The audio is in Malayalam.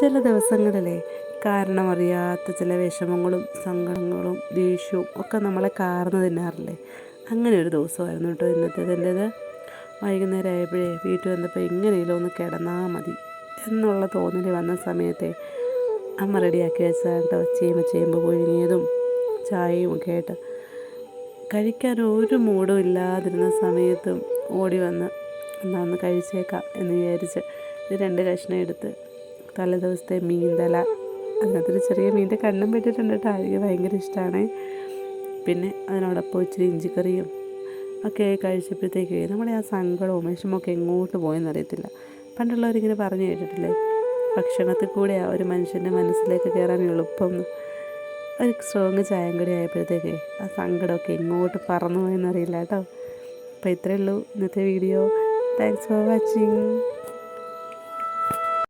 ചില ദിവസങ്ങളിലെ കാരണമറിയാത്ത ചില വിഷമങ്ങളും സങ്കടങ്ങളും ദേഷ്യവും ഒക്കെ നമ്മളെ കാർന്ന് തിന്നാറില്ലേ? അങ്ങനെ ഒരു ദിവസമായിരുന്നു കേട്ടോ ഇന്നത്തേതിന്റെത് വൈകുന്നേരം ആയപ്പോഴേ വീട്ടിൽ വന്നപ്പോൾ എങ്ങനെയെങ്കിലും ഒന്ന് കിടന്നാൽ മതി എന്നുള്ള തോന്നൽ വന്ന സമയത്തെ അമ്മ റെഡിയാക്കി വെച്ചാൽ കേട്ടോ. ചേമ്പ് ചേമ്പ് പുഴുങ്ങിയതും ചായയും ഒക്കെ ആയിട്ട്. കഴിക്കാൻ ഒരു മൂടും ഇല്ലാതിരുന്ന സമയത്തും ഓടി വന്ന് എന്നാ ഒന്ന് കഴിച്ചേക്കാം എന്ന് വിചാരിച്ച് ഇത് രണ്ട് കഷ്ണം എടുത്ത് തലേ ദിവസത്തെ മീൻ തല അതിനകത്തൊരു ചെറിയ മീന്റെ കണ്ണും പെട്ടിട്ടുണ്ട് കേട്ടോ. എനിക്ക് ഭയങ്കര ഇഷ്ടമാണ് പിന്നെ അതിനോടൊപ്പം ഇച്ചിരി ഇഞ്ചിക്കറിയും ഒക്കെ കഴിച്ചപ്പോഴത്തേക്ക് നമ്മുടെ ആ സങ്കടവും വിഷമൊക്കെ എങ്ങോട്ട് പോയെന്നറിയത്തില്ല പണ്ടുള്ളവരിങ്ങനെ പറഞ്ഞു കേട്ടിട്ടില്ലേ? ഭക്ഷണത്തിൽ കൂടെ ആ ഒരു മനുഷ്യന്റെ മനസ്സിലേക്ക് കയറാൻ എളുപ്പം. ഒരു സ്ട്രോങ് ചായം കൂടി ആയപ്പോഴത്തേക്ക് ആ സങ്കടമൊക്കെ എങ്ങോട്ട് പറന്നു പോയെന്നറിയില്ല കേട്ടോ. അപ്പോൾ ഇത്രയേ ഉള്ളൂ ഇന്നത്തെ വീഡിയോ താങ്ക്സ് ഫോർ വാച്ചിങ്